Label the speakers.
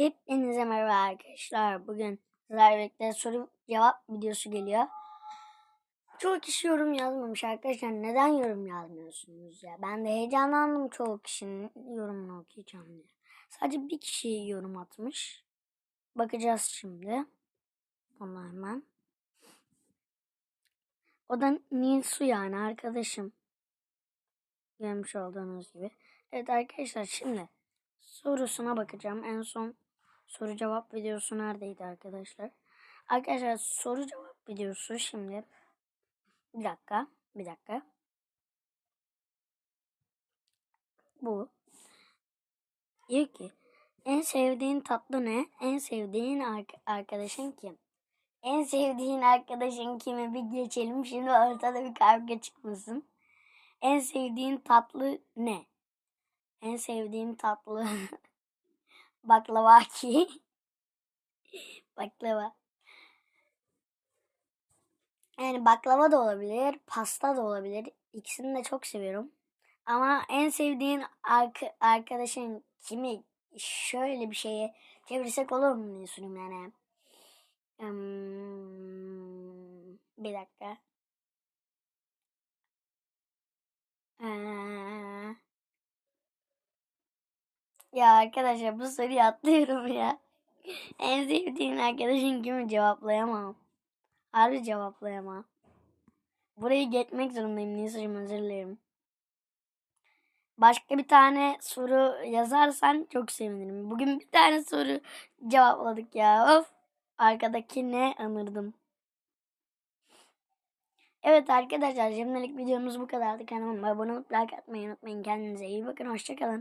Speaker 1: Hepinize merhaba arkadaşlar. Bugün sizlerle soru cevap videosu geliyor. Çoğu kişi yorum yazmamış arkadaşlar. Neden yorum yazmıyorsunuz ya? Ben de heyecanlandım çoğu kişinin yorumunu okuyacağım diye. Sadece bir kişi yorum atmış. Bakacağız şimdi. Ona hemen. O da Nilsu yani arkadaşım. Görmüş olduğunuz gibi. Evet arkadaşlar şimdi sorusuna bakacağım. En son soru cevap videosu neredeydi arkadaşlar? Arkadaşlar soru cevap videosu şimdi. Bir dakika. Bir dakika. Bu. Diyor ki en sevdiğin tatlı ne? En sevdiğin ark- arkadaşın kim? En sevdiğin arkadaşın kimi bir geçelim. Şimdi ortada bir kavga çıkmasın. En sevdiğin tatlı ne? En sevdiğim tatlı baklava ki. baklava. Yani baklava da olabilir, pasta da olabilir. İkisini de çok seviyorum. Ama en sevdiğin ark- arkadaşın kimi şöyle bir şeye çevirsek olur mu sorayım yani. Hmm, bir dakika. Ya arkadaşlar bu soruyu atlıyorum ya. En sevdiğin arkadaşın kimi cevaplayamam. Harbi cevaplayamam. Burayı geçmek zorundayım Nisa'cığım özür. Başka bir tane soru yazarsan çok sevinirim. Bugün bir tane soru cevapladık ya. Of. Arkadaki ne anırdım. Evet arkadaşlar şimdilik videomuz bu kadardı. Kanalıma abone olup like atmayı unutmayın. Kendinize iyi bakın. Hoşçakalın.